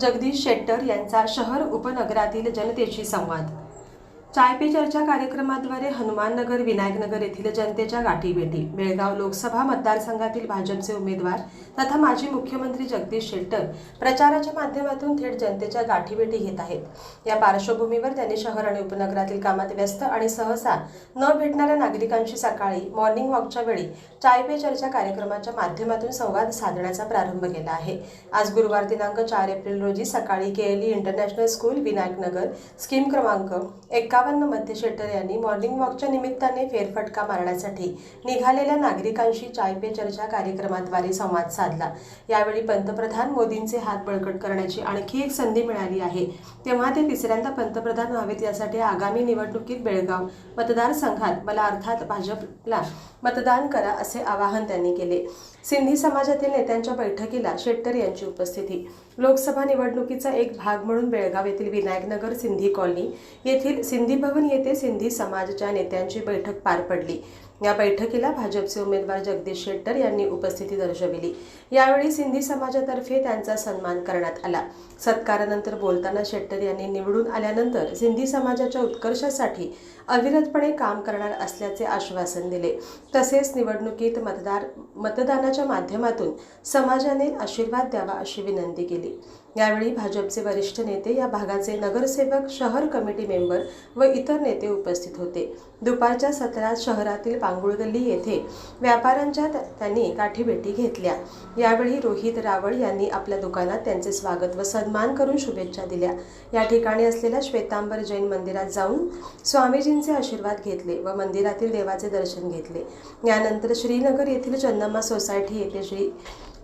जगदीश शेट्टर यांचा शहर उपनगरातील जनतेशी संवाद. चाय पे चर्चा कार्यक्रमाद्वारे हनुमाननगर विनायकनगर येथील जनतेच्या गाठीभेटी बेळगाव लोकसभा मतदारसंघातील भाजपचे उमेदवार तथा माजी मुख्यमंत्री जगदीश शेट्टर प्रचाराच्या माध्यमातून थेट जनतेच्या गाठीभेटी घेत आहेत. या पार्श्वभूमीवर त्यांनी शहर आणि उपनगरातील कामात व्यस्त आणि सहसा न भेटणाऱ्या नागरिकांशी सकाळी मॉर्निंग वॉकच्या वेळी चाय पे चर्चा कार्यक्रमाच्या माध्यमातून संवाद साधण्याचा प्रारंभ केला आहे. आज गुरुवार दिनांक चार एप्रिल रोजी सकाळी KLE international school Vinayaknagar scheme क्रमांक एका मध्ये शेट्टर यांनी मॉर्निंग वॉकच्या निमित्ताने फेरफटका मारण्यासाठी निघालेल्या नागरिकांशी चाय पे चर्चा कार्यक्रमाद्वारे संवाद साधला. यावेळी पंतप्रधान मोदींचे हात बळकट करण्याची आणखी एक संधी मिळाली आहे. तेव्हा ते तिसऱ्यांदा पंतप्रधान व्हावेत यासाठी आगामी निवडणुकीत बेळगाव मतदारसंघात मला अर्थात भाजपला मतदान करा असे आवाहन त्यांनी केले. सिंधी समाजातील नेत्यांच्या बैठकीला शेट्टर यांची उपस्थिती लोकसभा निवडणुकीचा एक भाग म्हणून बेळगाव येथील विनायकनगर सिंधी कॉलनी येथील सिंधी भवन येथे सिंधी समाजाच्या नेत्यांची बैठक पार पडली. या बैठकीला भाजपचे उमेदवार जगदीश शेट्टर यांनी उपस्थिती दर्शविली. यावेळी सिंधी समाजातर्फे त्यांचा सन्मान करण्यात आला. सत्कारानंतर बोलताना शेट्टर यांनी निवडून आल्यानंतर सिंधी समाजाच्या उत्कर्षासाठी अविरतपणे काम करणार असल्याचे आश्वासन दिले. तसेच निवडणुकीत मतदार मतदानाच्या माध्यमातून समाजाने आशीर्वाद द्यावा अशी विनंती केली. यावेळी भाजपचे वरिष्ठ नेते या भागाचे नगरसेवक शहर कमिटी मेंबर व इतर नेते उपस्थित होते. दुपारच्या सत्रात शहरातील पांगुळगल्ली येथे व्यापाऱ्यांच्या त्यांनी काठीभेटी घेतल्या. यावेळी रोहित रावळ यांनी आपल्या दुकानात त्यांचे स्वागत व सन्मान करून शुभेच्छा दिल्या. या ठिकाणी असलेल्या श्वेतांबर जैन मंदिरात जाऊन स्वामीजींचे आशीर्वाद घेतले व मंदिरातील देवाचे दर्शन घेतले. यानंतर श्रीनगर येथील चन्नम्मा सोसायटी येथे श्री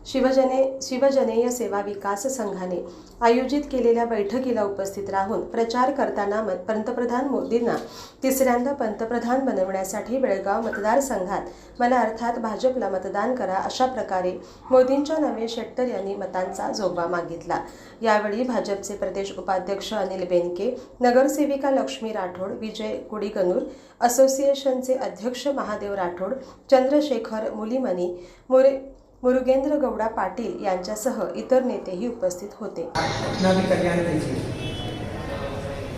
शिवजने शिवजनेय सेवा विकास संघाने आयोजित केलेल्या बैठकीला उपस्थित राहून प्रचार करताना पंतप्रधान मोदींना तिसऱ्यांदा पंतप्रधान बनवण्यासाठी बेळगाव मतदारसंघात मला अर्थात भाजपला मतदान करा अशा प्रकारे मोदींच्या नवे शेट्टर यांनी मतांचा जोबा मागितला. यावेळी भाजपचे प्रदेश उपाध्यक्ष अनिल बेनके नगरसेविका लक्ष्मी राठोड विजय कुडीकनूर असोसिएशनचे अध्यक्ष महादेव राठोड चंद्रशेखर मुलीमणी मोरे मुरुगेंद्र गौडा पाटील यांच्यासह इतर नेतेही उपस्थित होते. अपना भी कल्याण कीजिए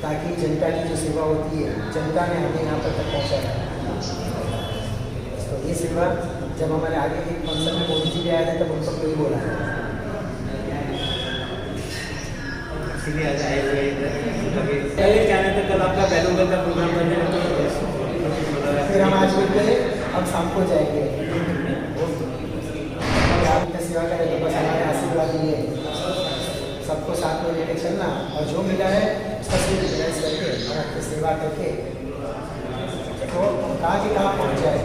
ताकि जनता की जो सेवा होती है जनता ने हमें यहाँ पर तक पहुँचाया तो ये सेवा जब हमारे आगे एक फंक्शन में मोदी जी भी आए थे तब उन सबको ही बोला. इसीलिए आज आए हुए हैं। पहले क्या था कल आपका बैलून का प्रोग्राम लगे फिर हम आज मिलते हैं हम शाम को जाएंगे. सेवा करें तो बस हमारे आशीर्वाद लिए। सबको साथ में लेके चलना और जो मिला है, उसका सिर्फ़ रिलाइज करके और आपकी सेवा करके तो कहाँ की कहाँ पहुँच जाए?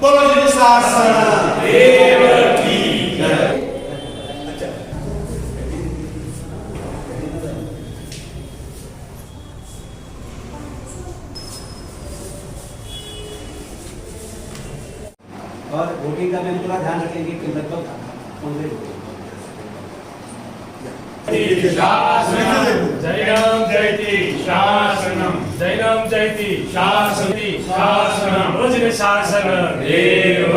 बोलो और वोटिंग का भी पूरा ध्यान रखेंगे कि लगभग पंद्रह शासनम। जैनम जयति शासनम। जैनम जयति शासति शासनम। शासन देव